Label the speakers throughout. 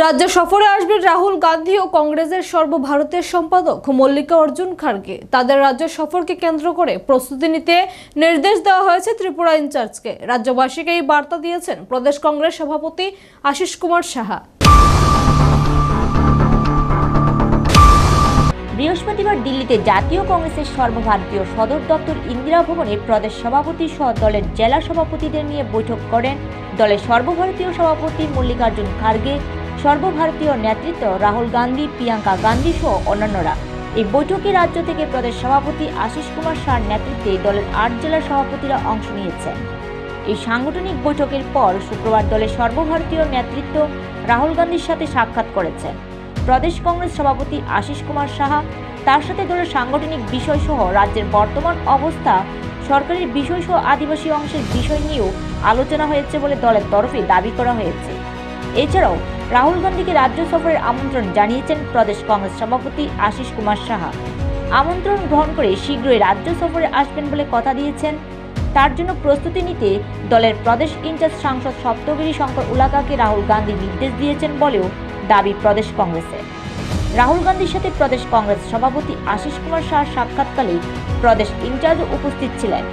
Speaker 1: রাজ্য সফরে আসবেন রাহুল গান্ধী ও কংগ্রেসের সর্বভারতীয় সম্পাদক মল্লিকা অর্জুন খার্গে তাদের রাজ্য সফরকে কেন্দ্র করে প্রস্তুতি নিতে নির্দেশ দেওয়া হয়েছে ত্রিপুরা ইনচার্জকে। রাজ্যবাসীকে এই বার্তা দিয়েছেন প্রদেশ কংগ্রেস সভাপতি আশিস কুমার সাহা।
Speaker 2: বৃহস্পতিবার দিল্লিতে জাতীয় কংগ্রেসের সর্বভারতীয় সদর দপ্তর ইন্দিরা ভবনে প্রদেশ সভাপতি সহ দলের জেলা সভাপতিদের নিয়ে বৈঠক করেন দলের সর্বভারতীয় সভাপতি মল্লিকার্জুন খার্গে সর্বভারতীয় নেতৃত্ব রাহুল গান্ধী, প্রিয়াঙ্কা গান্ধী সহ অন্যান্যরা। এই বৈঠকে রাজ্য থেকে প্রদেশ সভাপতি আশিস কুমার শাহর নেতৃত্বে দলের আট জেলার সভাপতিরা অংশ নিয়েছেন। এই সাংগঠনিক বৈঠকের পর শুক্রবার দলের সর্বভারতীয় নেতৃত্ব রাহুল গান্ধীর সাথে সাক্ষাৎ করেছেন। প্রদেশ কংগ্রেস সভাপতি আশিস কুমার সাহা তার সাথে দলের সাংগঠনিক বিষয়সহ রাজ্যের বর্তমান অবস্থা, সরকারের বিষয়সহ আদিবাসী অংশের বিষয় নিয়েও আলোচনা হয়েছে বলে দলের তরফে দাবি করা হয়েছে। এছাড়াও রাহুল গান্ধীকে রাজ্য সফরের আমন্ত্রণ জানিয়েছেন প্রদেশ কংগ্রেস সভাপতি আশিস কুমার সাহা। আমন্ত্রণ গ্রহণ করে শীঘ্রই রাজ্য সফরে আসবেন বলে কথা দিয়েছেন। তার জন্য প্রস্তুতি নিতে দলের প্রদেশ ইনচার্জ সাংসদ সপ্তগিরি শঙ্কর উলাকাকে রাহুল গান্ধী নির্দেশ দিয়েছেন বলেও দাবি প্রদেশ কংগ্রেসের রাহুল গান্ধীর সাথে প্রদেশ কংগ্রেস সভাপতি আশিস কুমার শাহর সাক্ষাৎকালে প্রদেশ ইনচার্জ উপস্থিত ছিলেন।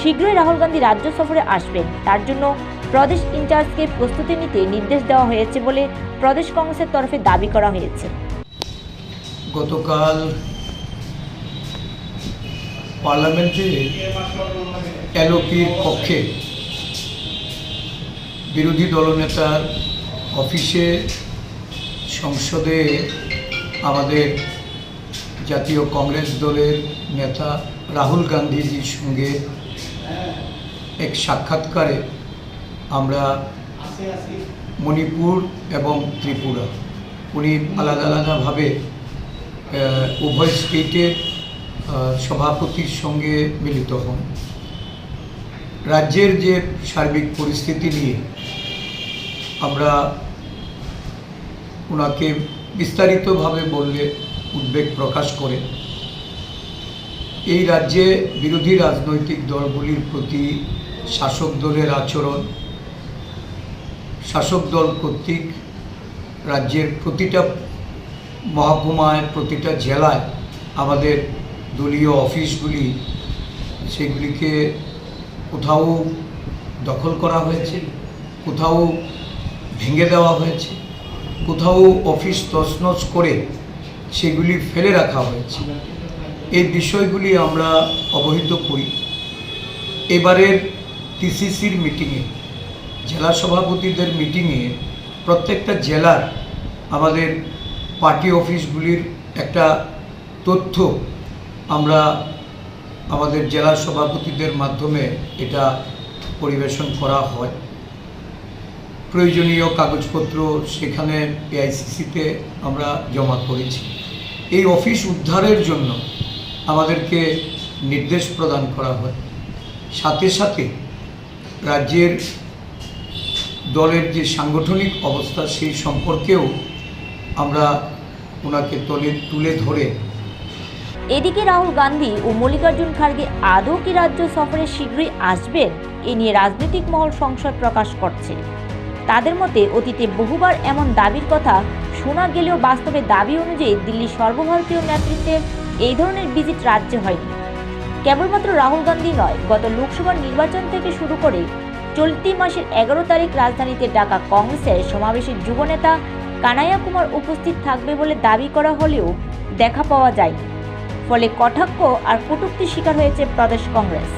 Speaker 2: শীঘ্রই রাহুল গান্ধী রাজ্য সফরে আসবেন। তার জন্য প্রদেশ ইনচার্জকে প্রস্তুতি নিতে নির্দেশ দেওয়া হয়েছে বলে প্রদেশ কংগ্রেসের তরফে দাবি করা হয়েছে।
Speaker 3: গতকাল পার্লামেন্টে এলওপির পক্ষে বিরোধী দলনেতার অফিসে সংসদে আমাদের জাতীয় কংগ্রেস দলের নেতা রাহুল গান্ধীজির সঙ্গে এক সাক্ষাৎকারে আমরা মণিপুর এবং ত্রিপুরা। উনি আলাদা আলাদাভাবে উভয় স্টেটের সভাপতির সঙ্গে মিলিত হন। রাজ্যের যে সার্বিক পরিস্থিতি নিয়ে আমরা ওনাকে বিস্তারিতভাবে বললে উদ্বেগ প্রকাশ করে। এই রাজ্যে বিরোধী রাজনৈতিক দলগুলির প্রতি শাসক দলের আচরণ শাসক দল কর্তৃক রাজ্যের প্রতিটা মহকুমায়, প্রতিটা জেলায় আমাদের দলীয় অফিসগুলি, সেগুলিকে কোথাও দখল করা হয়েছে, কোথাও ভেঙে দেওয়া হয়েছে, কোথাও অফিস তছনছ করে সেগুলি ফেলে রাখা হয়েছে। এই বিষয়গুলি আমরা অবহিত করি। এবারের টিসিসির মিটিংয়ে জেলা সভাপতিদের মিটিংয়ে প্রত্যেকটা জেলার আমাদের পার্টি অফিসগুলির একটা তথ্য আমরা আমাদের জেলা সভাপতিদের মাধ্যমে এটা পরিবেশন করা হয়। প্রয়োজনীয় কাগজপত্র সেখানে এআইসিসিতে আমরা জমা করেছি। এই অফিস উদ্ধারের জন্য আমাদেরকে নির্দেশ প্রদান করা হয়। সাথে সাথে রাজ্যের দলের যে সাংগঠনিক অবস্থা সেই সম্পর্কেও আমরা ওনাকে তলে তুলে ধরে।
Speaker 2: এদিকে রাহুল গান্ধী ও মল্লিকার্জুন খার্গে আদৌ কি রাজ্য সফরে শীঘ্রই আসবেন, এ নিয়ে রাজনৈতিক মহল সংশয় প্রকাশ করছে। তাদের মতে অতীতে বহুবার এমন দাবির কথা শোনা গেলেও বাস্তবে দাবি অনুযায়ী দিল্লির সর্বভারতীয় নেতৃত্বের এই ধরনের ভিজিট রাজ্যে হয়নি। কেবলমাত্র রাহুল গান্ধী নয়, গত লোকসভা নির্বাচন থেকে শুরু করে চলতি মাসের এগারো তারিখ রাজধানীতে ডাকা কংগ্রেসের সমাবেশের যুবনেতা কানাইয়া কুমার উপস্থিত থাকবে বলে দাবি করা হলেও দেখা পাওয়া যায়নি। ফলে কটাক্ষ আর কটূক্তির শিকার হয়েছে প্রদেশ কংগ্রেস।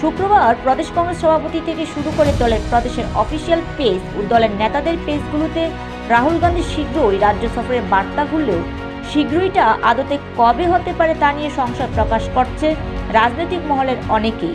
Speaker 2: শুক্রবার প্রদেশ কংগ্রেস সভাপতি থেকে শুরু করে দলের প্রদেশের অফিসিয়াল পেজ ও দলের নেতাদের পেজগুলোতে রাহুল গান্ধী শীঘ্রই রাজ্য সফরের বার্তা ঘুরলেও শীঘ্রইটা আদতে কবে হতে পারে তা নিয়ে সংশয় প্রকাশ করছে রাজনৈতিক মহলের অনেকেই।